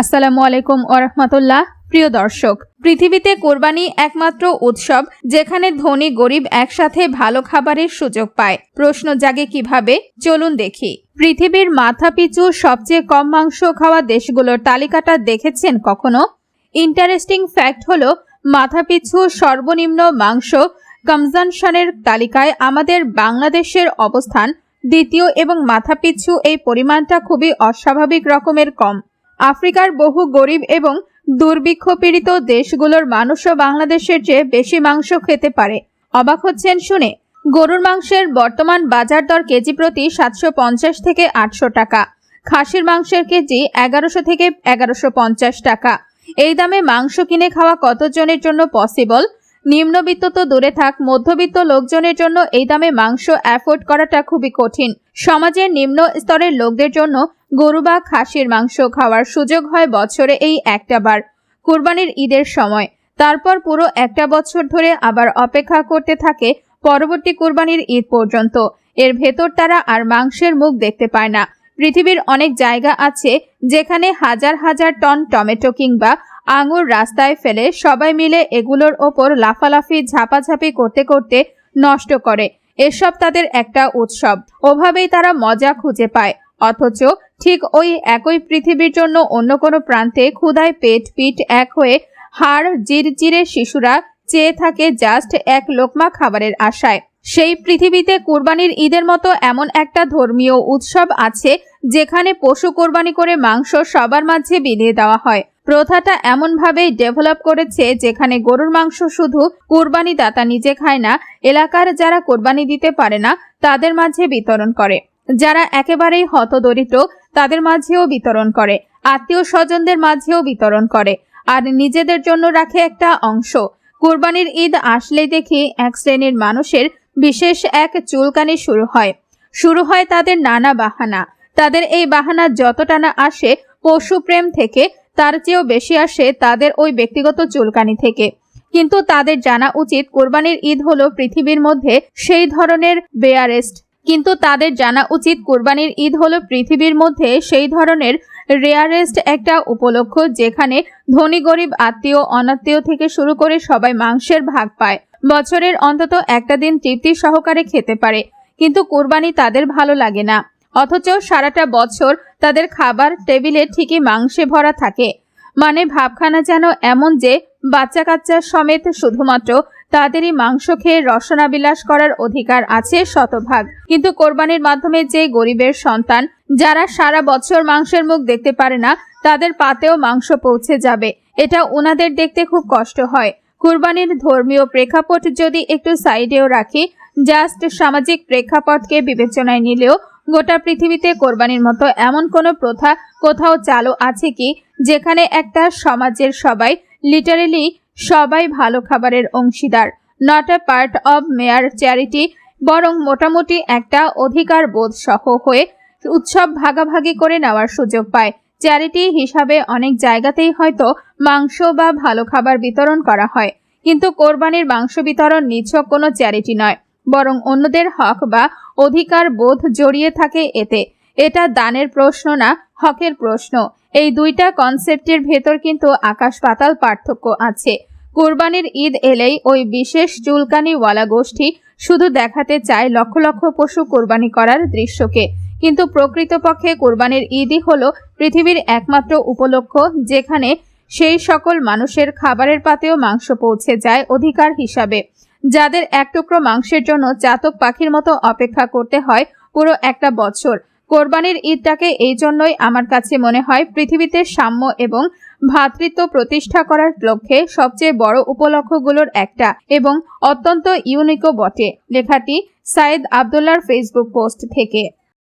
আসসালামু আলাইকুম ওরহমতুল্লাহ প্রিয় দর্শক, পৃথিবীতে কোরবানি একমাত্র উৎসব যেখানে ধনী গরিব একসাথে ভালো খাবারের সুযোগ পায়। প্রশ্ন জাগে কীভাবে? চলুন দেখি। পৃথিবীর মাথাপিছু সবচেয়ে কম মাংস খাওয়া দেশগুলোর তালিকাটা দেখেছেন কখনো? ইন্টারেস্টিং ফ্যাক্ট হলো, মাথাপিছু সর্বনিম্ন মাংস কনজামশনের তালিকায় আমাদের বাংলাদেশের অবস্থান দ্বিতীয় এবং মাথাপিছু এই পরিমাণটা খুবই অস্বাভাবিক রকমের কম। আফ্রিকার বহু গরিব এবং দুর্ভিক্ষ পীড়িত দেশগুলোর মানুষও বাংলাদেশের চেয়ে বেশি মাংস খেতে পারে। অবাক হচ্ছেন শুনে, গরুর মাংসের বর্তমান বাজার দর কেজি প্রতি সাতশো পঞ্চাশ থেকে আটশো টাকা, খাসির মাংসের কেজি এগারোশো থেকে এগারোশো পঞ্চাশ টাকা। এই দামে মাংস কিনে খাওয়া কতজনের জন্য পসিবল? নিম্নবিত্ত তো দূরে থাক, মধ্যবিত্ত লোকজনের জন্য এই দামে মাংস অ্যাফোর্ড করাটা খুবই কঠিন। সমাজের নিম্ন স্তরের লোকদের জন্য গরু বা খাসির মাংস খাওয়ার সুযোগ হয় বছরে এই একটা বার। কুরবানির ঈদের সময়। তারপর পুরো একটা বছর ধরে আবার অপেক্ষা করতে থাকে পরবর্তী কুরবানির ঈদ পর্যন্ত। এর ভেতর তারা আর মাংসের মুখ দেখতে পায় না। পৃথিবীর অনেক জায়গা আছে যেখানে হাজার হাজার টন টমেটো কিংবা আঙুর রাস্তায় ফেলে সবাই মিলে এগুলোর ওপর লাফালাফি, ঝাপাঝাপি করতে করতে নষ্ট করে। এসব তাদের একটা উৎসব। ওভাবেই তারা মজা খুঁজে পায়। অথচ ঠিক ওই একই পৃথিবীর জন্য অন্য কোনো প্রান্তে ক্ষুধায় পেট পিঠ এক হয়ে হাড় জিরজিরে শিশুরা চেয়ে থাকে জাস্ট এক লোকমা খাবারের আশায়। সেই পৃথিবীতে কুরবানির ঈদের মতো এমন একটা ধর্মীয় উৎসব আছে যেখানে পশু কোরবানি করে মাংস সবার মাঝে বিলিয়ে দেওয়া হয়। প্রথাটা এমনভাবেই ডেভেলপ করেছে যেখানে গরুর মাংস শুধু কোরবানি দাতা নিজে খায় না, এলাকার যারা কোরবানি দিতে পারে না, তাদের মাঝে বিতরণ করে। যারা একেবারেই হতদরিদ্র তাদের মাঝেও বিতরণ করে, আত্মীয় স্বজনদের মাঝেও বিতরণ করে, আর নিজেদের জন্য রাখে একটা অংশ। কুরবানির ঈদ আসলে দেখি এক শ্রেণির মানুষের বিশেষ এক চুলকানি শুরু হয়। শুরু হয় তাদের নানা বাহানা। তাদের এই বাহানা যতটা না আসে পশুপ্রেম থেকে, তার চেয়েও বেশি আসে তাদের ওই ব্যক্তিগত চুলকানি থেকে। কিন্তু তাদের জানা উচিত কোরবানির ঈদ হলো পৃথিবীর মধ্যে সেই ধরনের বেয়ারেস্ট কিন্তু তাদের জানা উচিত কোরবানির ঈদ হলো পৃথিবীর মধ্যে সেই ধরনের রেয়ারেস্ট একটা উপলক্ষ যেখানে ধনী, গরিব, আত্মীয়, অনাত্মীয় থেকে শুরু করে সবাই মাংসের ভাগ পায়। বছরের অন্তত একটা দিন তৃপ্তি সহকারে খেতে পারে, কিন্তু কোরবানি তাদের ভালো লাগে না। অথচ সারাটা বছর তাদের খাবার টেবিলে ঠিকই মাংসে ভরা থাকে। মানে ভাবখানা যেন এমন যে বাচ্চা কাচ্চা সমেত শুধুমাত্র তাদেরই মাংস খেয়ে রসনাবিলাস করার অধিকার আছে শতভাগ। কিন্তু কোরবানির মাধ্যমে যে গরিবের সন্তান, যারা সারা বছর মাংসের মুখ দেখতে পারে না, তাদের পাতেও মাংস পৌঁছে যাবে। এটা ওনাদের দেখতে খুব কষ্ট হয়। কুরবানির ধর্মীয় প্রেক্ষাপট যদি একটু সাইডেও রাখি, জাস্ট সামাজিক প্রেক্ষাপটকে বিবেচনায় নিলেও গোটা পৃথিবীতে কোরবানির মতো এমন কোনো প্রথা কোথাও চালু আছে কি, যেখানে একটা সমাজের সবাই লিটারেলি সবাই ভালো খাবারের অংশীদার not a part of mere charity বরং মোটামুটি একটা অধিকার বোধ সহ হয়ে উৎসব ভাগাভাগি করে নেওয়ার সুযোগ পায়। চ্যারিটি হিসাবে অনেক জায়গাতেই হয়তো মাংস বা ভালো খাবার বিতরণ করা হয়, কিন্তু কোরবানির মাংস বিতরণ নিছক কোনো চ্যারিটি নয়, বরং অন্যদের হক বা অধিকার বোধ জড়িয়ে থাকে এতে। এটা দানের প্রশ্ন না হকের প্রশ্ন। এই দুইটা কনসেপ্টের ভেতর কিন্তু আকাশ পাতাল পার্থক্য আছে। কোরবানির ঈদ এলেই ওই বিশেষ চুলকানিওয়ালা গোষ্ঠী শুধু দেখাতে চায় লক্ষ লক্ষ পশু কোরবানি করার দৃশ্যকে। কিন্তু প্রকৃতপক্ষে কোরবানির ঈদই হলো পৃথিবীর একমাত্র উপলক্ষ যেখানে সেই সকল মানুষের খাবারের পাতেও মাংস পৌঁছে যায় অধিকার হিসাবে। যাদের এক টুকরো মাংসের জন্য চাতক পাখির মতো অপেক্ষা করতে হয় পুরো একটা বছর। কোরবানির ঈদটাকে এই জন্যই আমার কাছে মনে হয় পৃথিবীতে সাম্য এবং ভ্রাতৃত্ব প্রতিষ্ঠা করার লক্ষ্যে সবচেয়ে বড় উপলক্ষগুলোর একটা এবং অত্যন্ত ইউনিকও বটে। লেখাটি সাইদ আবদুল্লার ফেসবুক পোস্ট থেকে।